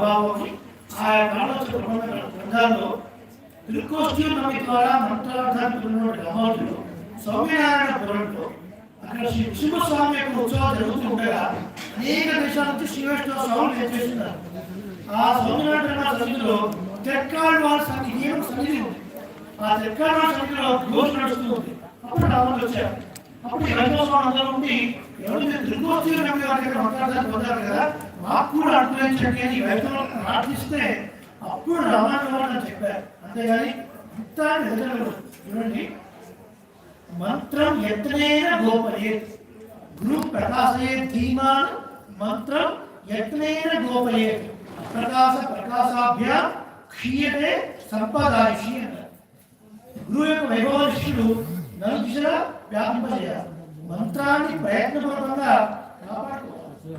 ప్రభావం ఆ కాళోత్సవ గ్రంథాల్లో త్రికోష్ఠి నమి ద్వారా మంత్రార్థానికి ఉన్నటువంటి అమౌంట్లు సౌమ్యనారాయణ పురంలో అక్కడ శ్రీ నృసింహస్వామి యొక్క ఉత్సవాలు జరుగుతుండగా అనేక దేశాల నుంచి శ్రీ స్వామి స్వాములు చేస్తున్నారు. ఆ సౌమ్యనారాయణ సన్నిధిలో తెక్కాడు వాళ్ళ సన్నిధి ఏమో సన్నిధి ఉంది. ఆ తెక్కాడు వాళ్ళ సన్నిధిలో ఘోష నడుస్తుంది అప్పుడు రాములు వచ్చారు అప్పుడు ఇరవై స్వామి అందరూ ఉండి ఎవరు మీరు త్రికోష్ఠి నమి వారి దగ్గర మంత్రార్థాన్ని పొందారు కదా? మాకు కూడా అనుగ్రహించండి అని వైష్ణవులకు ప్రార్థిస్తే అప్పుడు రామాయణ చెప్పారు అంతేగాని ఇంత నిజంగా చూడండి మంత్రం యత్నేన గోపయేత్ గురు ప్రకాశయే ధీమాన్ మంత్రం యత్నేన గోపయేత్ ప్రకాశ ప్రకాశాభ్య క్షీయతే సంపదాయిషి అన్నారు గురువు యొక్క వైభవనిష్ఠుడు నలు దిశలా వ్యాపింపజేయాలి మంత్రాన్ని ప్రయత్నపూర్వకంగా కాపాడుకోవాలి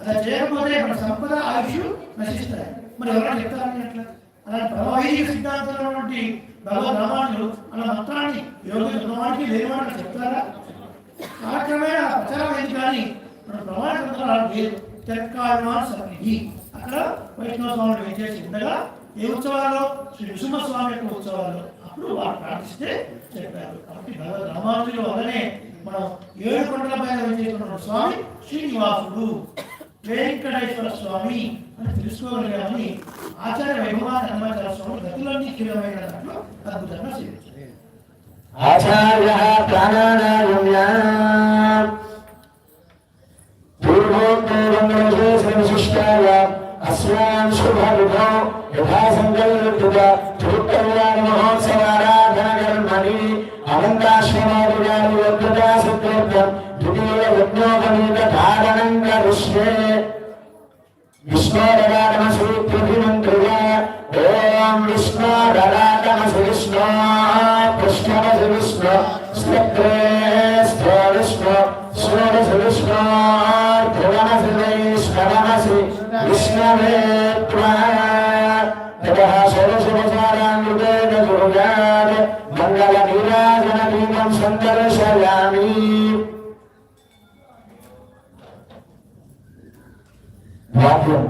అలా చేయకపోతే మన సంపద ఆయుష్ నశిస్తాయి. మరి ఎవరైనా చెప్తారని అలా అలాంటి ప్రవాహీయ సిద్ధాంతంలో ఉన్నటువంటి భగవద్ రామానులు అలా మంత్రాన్ని యోగి ఉన్నవాడికి చెప్తారా? కాలక్రమేణా ప్రచారం అయింది కానీ మన ప్రమాణ గ్రంథాలు లేదు తెక్కాడుమా సన్నిధి. అక్కడ వైష్ణవ స్వామి వేచేసి ఉండగా ఏ ఉత్సవాలు శ్రీ నృసింహస్వామి యొక్క ఉత్సవాలు అప్పుడు వారు ప్రార్థిస్తే చెప్పారు. కాబట్టి భగవద్ రామానుజుల వల్లనే మనం ఏడు కొండల పైన వేచేస్తున్న స్వామి శ్రీనివాసుడు. వెంకటేశ్వర స్వామి అని తెలుసుకోగలిగామని ఆచార్య వైభవాన్ని హనుమాచార్య స్వామి గతులన్నీ కీలమైన దాంట్లో అద్భుతంగా సేవించారు ఆచార్య ప్రాణానాయమ్య. పూర్వోత్తరవిశిష్టాయ యథా సంకల్పిత మహోత్సవారాధన కర్మణి ద్వితీయ యజ్ఞోపనీత ధారణం కరిష్యే విష్ణోరరాటమసూత్రిమంత్రియ ఓం విష్ణోరరాటమసి విష్ణో కృష్ణమసి విష్ణు స్థో విష్ణు విష్ణు విష్ణవే వాక్యం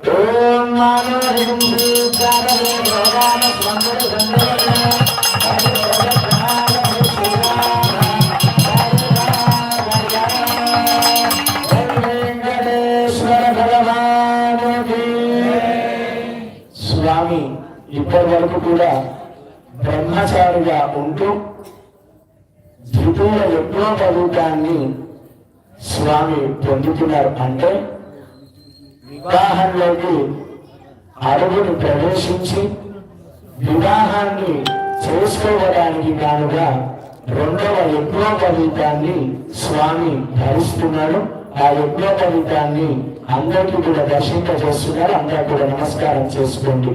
ఓం మానవహిం శ్రీకారమే భగవాన స్వందర స్వామి ఇప్పటి వరకు కూడా బ్రహ్మచారిగా ఉంటూ ద్వితీయ యజ్ఞోపవీతాన్ని స్వామి పొందుతున్నారు. అంటే వివాహంలోకి అడుగును ప్రవేశించి వివాహాన్ని చేసుకోవడానికి కానుగా రెండవ యజ్ఞోపవీతాన్ని స్వామి ధరిస్తున్నాడు. ఆ యజ్ఞోపవీతాన్ని అందరికీ కూడా దర్శింపజేస్తున్నారు. అందరూ కూడా నమస్కారం చేసుకోండి.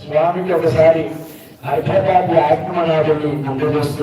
స్వామికి ఒకసారి అర్ధరాత్రి ఆత్మనాథుని అందజేస్తూ